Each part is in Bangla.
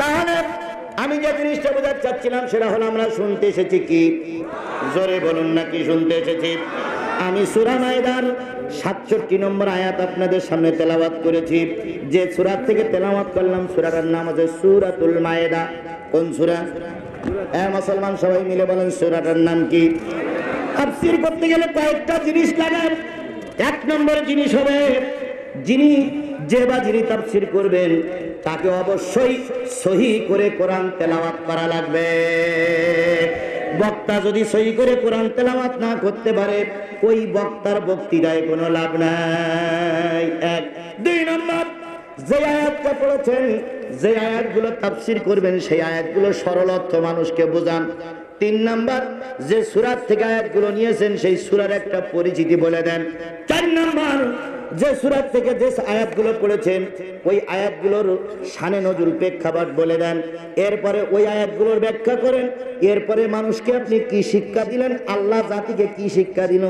তাহলে আমি যে জিনিসটা বোঝাতে চাচ্ছিলাম সেটা হলো আমরা শুনতে এসেছি কি? জোরে বলুন না কি শুনতে এসেছি? আমি সুরা মায়দার সাতষট্টি নম্বর আয়াত আপনাদের সামনে তেলাওয়াত করেছি। যে সুরাত থেকে তেলাওয়াত করলাম, সুরাটার নাম আছে সুরাতুল মায়েদা। কোন সুরা? হ্যাঁ মুসলমান সবাই মিলে বলেন সুরাটার নাম কি? তাফসীর করতে গেলে কয়েকটা জিনিস লাগান এক নম্বর জিনিস হবে, যিনি যে বা যিনি তাফসীর করবেন, তাকে অবশ্যই সহি করে কোরআন তেলাওয়াত করা লাগবে। বক্তা যদি সহি করে কোরআন তেলাওয়াত না করতে পারে, ওই বক্তার বক্তৃতায় কোনো লাভ নাই। এক। দুই নম্বর, যে আয়াতটা পড়েছেন, যে আয়াতগুলো তাফসীর করবেন, সেই আয়াতগুলো সরল অর্থ মানুষকে বোঝান। তিন নাম্বার, যে সুরাত থেকে আয়াতগুলো নিয়েছেন, সেই সুরার একটা পরিচিতি বলে দেন। চার নাম্বার, যে সুরাত থেকে যে আয়াতগুলো পড়েছেন, ওই আয়াতগুলোর সানে নজরুল প্রেক্ষাপট বলে দেন। এরপরে ওই আয়াতগুলোর ব্যাখ্যা করেন। এরপরে মানুষকে আপনি কি শিক্ষা দিলেন? আল্লাহ জাতিকে কি শিক্ষা দিল?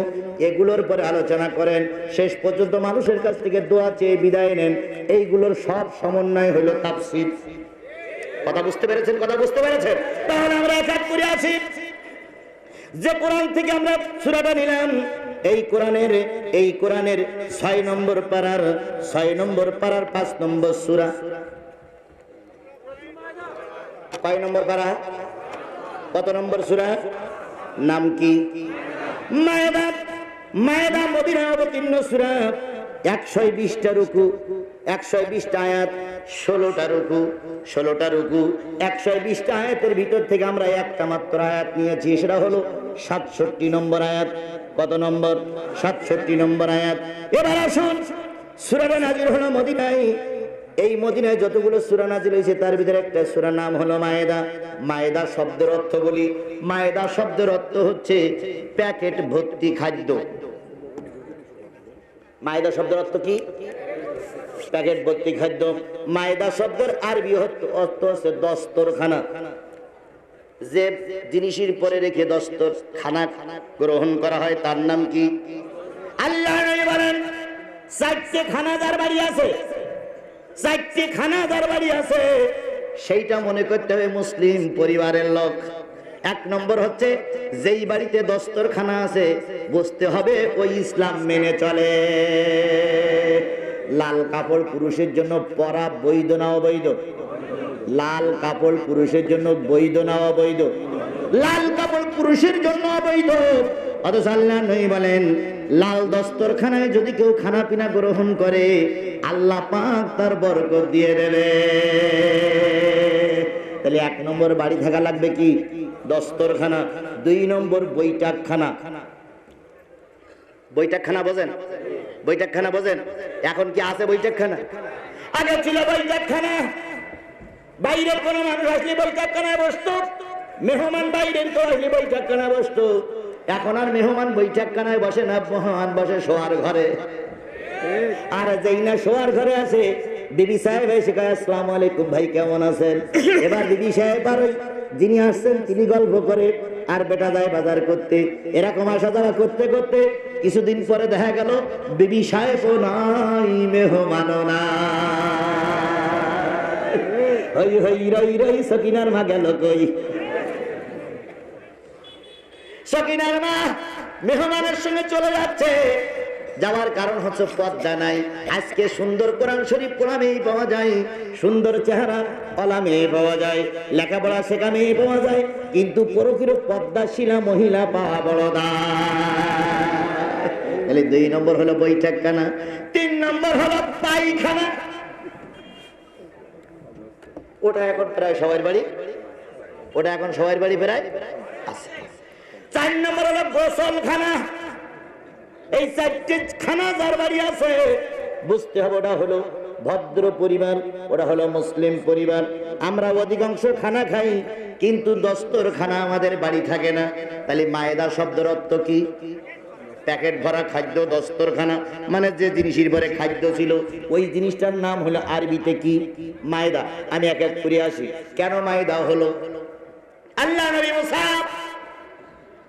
এগুলোর পরে আলোচনা করেন। শেষ পর্যন্ত মানুষের কাছ থেকে দোয়া চেয়ে বিদায় নেন। এইগুলোর সব সমন্বয় হলো তাফসীর। কথা বুঝতে পেরেছেন, কথা বুঝতে পেরেছেন? তাহলে আমরা এক করে আছি যে কোরআন থেকে আমরা সুরাটা নিলাম, এই কোরআনের এই কোরআনের ছয় নম্বর পাড়ার ছয় নম্বর পাড়ার পাঁচ নম্বর সুরা। কয় নম্বর পাড়া কত নম্বর সুরা? নাম কি? মায়েদা মায়েদা মদিনা অবতীর্ণ সুরা। একশো বিশটা রুকু। একশো আয়াত, ষোলোটা রুকু ষোলোটা রুকু, একশো আয়াতের ভিতর থেকে আমরা আয়াত নিয়েছি, সেটা হলো নম্বর আয়াত। কত নম্বর? সাতষট্টি নম্বর আয়াত। নাজির এই মদিনায় যতগুলো সুরা নাজিল হয়েছে, তার ভিতরে একটা সুরা নাম হলো মায়েদা। মায়েদা শব্দের অর্থ বলি। মায়েদা শব্দের অর্থ হচ্ছে প্যাকেট ভর্তি খাদ্য। মায়েদা শব্দের অর্থ কি? প্যাকেট ভর্তি খাদ্য, মায়েদা শব্দের আরবি অর্থ- হচ্ছে দস্তরখানা। যে জিনিসের পরে রেখে দস্তর খানা গ্রহণ করা হয়, তার নাম কি? আল্লাহ বলেন, চারটে বাড়ি আছে। চারটে বাড়ি আছে। সেইটা মনে করতে হবে মুসলিম পরিবারের লোক। এক নম্বর হচ্ছে, যেই বাড়িতে দস্তরখানা আছে, বুঝতে হবে ওই ইসলাম মেনে চলে। লাল কাপড় পুরুষের জন্য পরা বৈধ না অবৈধ? লাল কাপড় পুরুষের জন্য বৈধ না অবৈধ? লাল কাপড় পুরুষের জন্য অবৈধ। অথচ আল্লাহ নই বলেন, লাল দস্তরখানায় যদি কেউ খানা পিনা গ্রহণ করে, আল্লাহ পাক তার বরকত দিয়ে দেবে। তাহলে এক নম্বর বাড়ি থাকা লাগবে কি? দস্তরখানা। দুই নম্বর বৈঠকখানা। বৈঠকখানা বোঝেন? বৈঠকখানা বোঝেন? এখন কি আছে বৈঠকখানা? আগে ছিল বৈঠকখানা। বাইরের কোনো মানুষ আসলে বৈঠকখানায় বসতো। মেহমান বাইরের কেউ আসলে বৈঠকখানায় বসতো। এখন আর মেহমান বৈঠকখানায় বসে না মেহমান বসে শোয়ার ঘরে। আর যেই না শোয়ার ঘরে আছে, বিবি সাহেব এসে কয়, আসসালামু আলাইকুম ভাই, কেমন আছেন? এবার বিবি সাহেব আর যিনি আসছেন, তিনি গল্প করে আর বেটা যায় বাজার করতে। এরকম আসা যাওয়া করতে করতে কিছুদিন পরে দেখা গেল, বিবি সাহেবও নাই মেহমানও না হই হই, রই রই, সকিনার মা গেল কই? সকিনার মা মেহমানের সঙ্গে চলে যাচ্ছে। যাওয়ার কারণ হচ্ছে পদ্মা নাই। আজকে সুন্দর কোরআন শরীফ কোরআনেই পাওয়া যায়, সুন্দর চেহারা কলামে পাওয়া যায়, লেখাপড়া শেখামে পাওয়া যায়, কিন্তু পরকির পদ্মাশীলা মহিলা পাওয়া বড় দায়। তাহলে দুই নম্বর হলো বৈঠকখানা, তিন নম্বর হলো পাইখানা ওটা এখন প্রায় সবার বাড়ি, ওটা এখন সবার বাড়ি প্রায় আছে। চার নম্বর হলো গোসলখানা। এই চারটে খানা যার বাড়ি আছে, বুঝতে হবে ওটা হলো ভদ্র পরিবার, ওটা হলো মুসলিম পরিবার। আমরা অধিকাংশ খানা খাই, কিন্তু দস্তর খানা আমাদের বাড়ি থাকে না। তাহলে মায়েদা শব্দের অর্থ কি? প্যাকেট ভরা খাদ্য দস্তরখানা মানে যে জিনিসের পরে খাদ্য ছিল, ওই জিনিসটার নাম হলো আরবিতে কি? মায়দা। আমি এক এক করে আসি। কেন মায়দা হলো? আল্লাহ নবী মুসা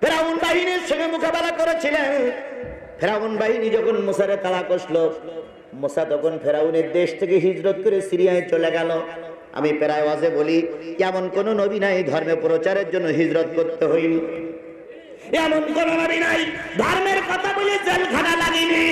ফেরাউন বাহিনীর সঙ্গে মোকাবেলা করেছিলেন। ফেরাউন বাহিনী যখন মুসারে তাড়া কষল মুসা তখন ফেরাউনের দেশ থেকে হিজরত করে সিরিয়ায় চলে গেল। আমি প্রায় ওয়াজে বলি, এমন কোন নবী নাই, ধর্মে প্রচারের জন্য হিজরত করতে হইনি এমন কোন নবী নাই, ধর্মের কথা বলে জেলখানা লাগেনি।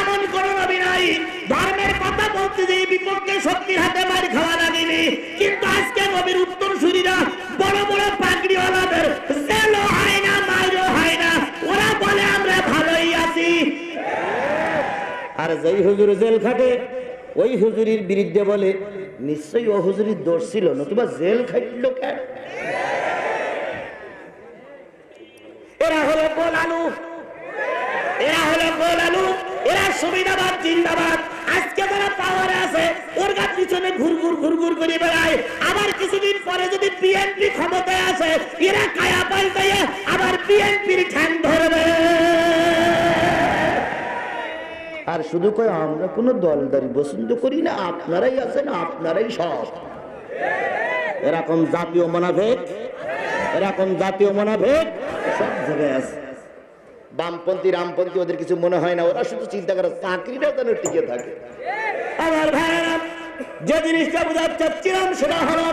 এমন কোন নবী নাই, ধর্মের কথা বলতে যে বিপক্ষে শক্তির হাতে মার খাওয়া লাগেনি। কিন্তু আজকে নবীর উত্তর সুরীরা বড় বড় পাগড়িওয়ালাদের জেলও হয় না মাইরও হয় না ওরা বলে আমরা ভালোই আছি আর যেই হুজুর জেল খাটে, ওই হুজুরির বিরুদ্ধে বলে, নিশ্চয়ই ও হুজুরির দোষ ছিল, নতুবা জেল খাটল কেন? এরা হলো গোল আলু। এরা হলো এরা সুবিধাবাদ, জিন্দাবাদ। আজকে যারা পাওয়ারে আছে, ওর গা পিছনে ঘুরঘুর ঘুরঘুর করে বেড়ায়। আবার কিছুদিন পরে যদি বিএনপি ক্ষমতায় আসে, এরা কায়া পাল্টাইয়ে আবার বিএনপির ঠ্যাং ধরবে। আর শুধু কয়, আমরা কোনো দলদারি পছন্দ করি না, আপনারাই আছেন, আপনারাই সব। এরকম জাতীয় মনাভেদ, এরকম জাতীয় মনাভেদ সব জায়গায় আছে। বামপন্থী, রামপন্থী ওদের কিছু মনে হয় না, ওরা শুধু চিন্তা করে চাকরিটা যেন টিকে থাকে। আমার ভাইয়েরা, যে জিনিসটা বোঝাতে চাচ্ছিলাম সেটা হলো,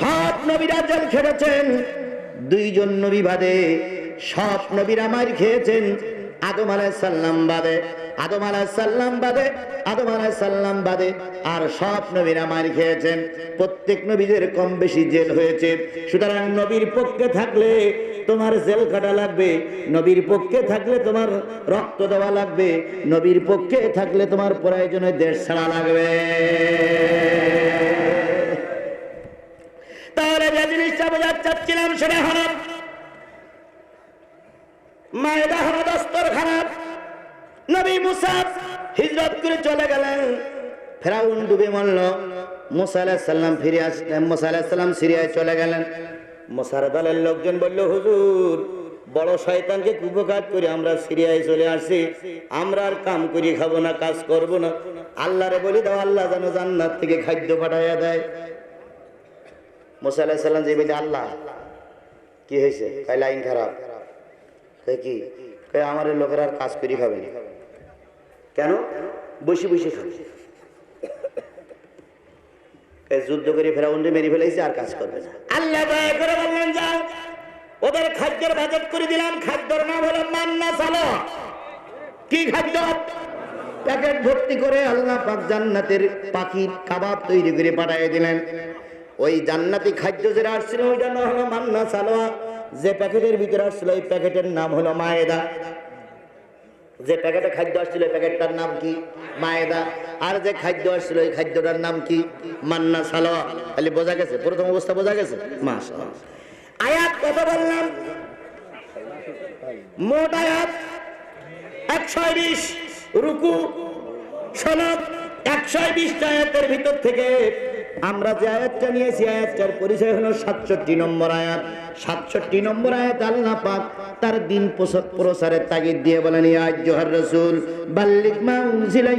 সব নবীরা জেল খেটেছেন, দুইজন নবী বাদে সব নবীরা মার খেয়েছেন আদম আলাইহিস সাল্লাম বাদে। আদম আলাইহিস সাল্লাম বাদে, আদম আলাইহিস সাল্লাম বাদে, আর সব নবীরা মার খেয়েছেন। প্রত্যেক নবীদের কম বেশি জেল হয়েছে। সুতরাং নবীর পক্ষে থাকলে তোমার জেল কাটা লাগবে, নবীর পক্ষে থাকলে তোমার রক্ত দেওয়া লাগবে, নবীর পক্ষে থাকলে তোমার প্রয়োজনে দেশ ছাড়া লাগবে। তাহলে যে জিনিসটা বোঝার চাচ্ছিলাম সেটা হলো মায়েদা হলো দস্তর খারাপ নবী মুসাফ হিজরত করে চলে গেলেন। ফেরাউন ডুবে মরল। মুসা ফিরে আসলেন। মুসা সিরিয়ায় চলে গেলেন। মুসার দলের লোকজন বলল, হুজুর, বড় শয়তানকে কুপকাত করে আমরা সিরিয়ায় চলে আসছি। আমরা আর কাম করি, খাব না, কাজ করব না। আল্লাহরে বলি দাও, আল্লাহ যেন জান্নাত থেকে খাদ্য পাঠাইয়া দেয়। মুসা যে বলে আল্লাহ, কি হয়েছে? তাই লাইন খারাপ। কি? আমার লোকের আর কাজ করি, খাবে না। কেন? বসে বসে খাবে। যুদ্ধ করে ফেরাউন্ডে মেরে ফেলাইছে আর কাজ করবে না। আল্লাহ দয়া করে বললেন যাও। ওদের খাদ্যের বাজেট করে দিলাম খাদ্যর নাম হলো মান্না চালো কি খাদ্য? প্যাকেট ভর্তি করে আল্লাহ পাক জান্নাতের পাখির কাবাব তৈরি করে পাঠিয়ে দিলেন। ওই জান্নাতি খাদ্য যেটা আসছিল ওইটা নাম হলো মান্না সালোয়া যে প্যাকেটের ভিতরে আসছিল ওই প্যাকেটের নাম হলো মায়েদা। যে প্যাকেটে খাদ্য আসছিল প্যাকেটটার নাম কি? মায়েদা। আর যে খাদ্য আসছিল, ওই খাদ্যটার নাম কি? মান্না সালোয়া। খালি বোঝা গেছে? প্রথম অবস্থা বোঝা গেছে? মাস আয়াত কত বললাম? মোট আয়াত একশো বিশ রুকু, সনদ একশো বিশটা আয়াতের ভিতর থেকে আমরা যে আয়াতটা নিয়েছি, আয়াতটার পরিচয় হলো সাতষট্টি নম্বর আয়াত। সাতষট্টি নম্বর আয়াত আল্লাহ পাক তার দিন প্রস- প্রসারের তাগিদ দিয়ে বলেন, ইয়া আইয়ুহার রাসূল, বাল্লিগ মা উনজিলা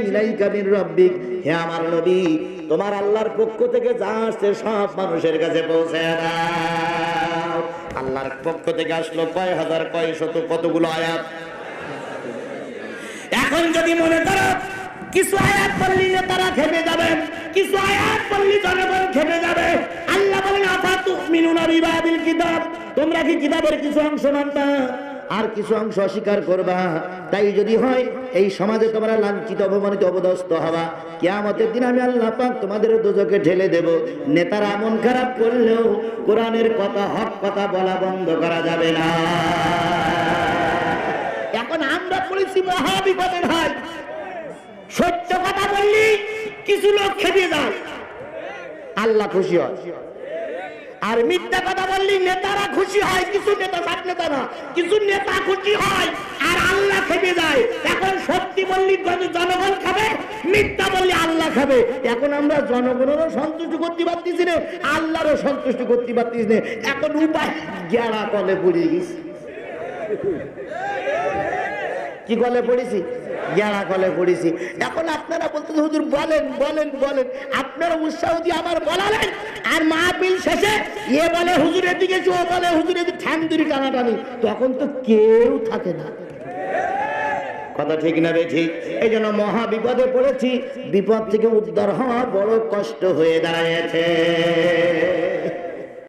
হে আমার নবী, তোমার আল্লাহর পক্ষ থেকে যা আসছে সব মানুষের কাছে পৌঁছে দাও। আল্লাহর পক্ষ থেকে আসলো কয় হাজার, কয় শত, কতগুলো আয়াত? এখন যদি মনে করো, কিছু আয়াত পড়লি তারা খেপে যাবে কিছু আয়াত পড়লি জনগণ খেপে যাবে আল্লাহ বলেন আফা কিতাব তোমরা কি কিতাবের কিছু অংশ আর কিছু অংশ অস্বীকার করবা তাই যদি হয় এই সমাজে তোমরা লাঞ্ছিত অপমানিত অবদস্ত কিয়ামতের দিন আমি আল্লাহ পাক তোমাদের দুজকে ঢেলে দেব নেতারা মন খারাপ করলেও কোরআনের কথা হক কথা বলা বন্ধ করা যাবে না এখন আমরা পড়েছি মহা বিপদে ভাই সত্য কিছু লোক খেপে যায় আল্লাহ খুশি হয়। আর মিথ্যা কথা বললি নেতারা খুশি হয়, কিছু নেতা সব নেতা না কিছু নেতা খুশি হয় আর আল্লাহ খেপে যায় এখন সত্যি বললি জন- জনগণ খাবে, মিথ্যা বললি আল্লাহ খাবে। এখন আমরা জনগণেরও সন্তুষ্ট করতে পারতেছি না, আল্লাহরও সন্তুষ্ট করতে পারতেছি না। এখন উপায় গেরা কলে পড়ে গেছি। কি কলে পড়েছি? গেড়া কলে পড়েছি এখন আপনারা বলতে হুজুর বলেন বলেন বলেন। আপনারা উৎসাহ দিয়ে আবার বলালেন। আর মা মাহফিল শেষে এ বলে হুজুরের দিকে ও বলে হুজুরের দিকে ঠ্যাং দুরি টানাটানি। তখন তো কেউ থাকে না। কথা ঠিক না বেঠি এই জন্য মহা বিপদে পড়েছি। বিপদ থেকে উদ্ধার হওয়া বড় কষ্ট হয়ে দাঁড়িয়েছে।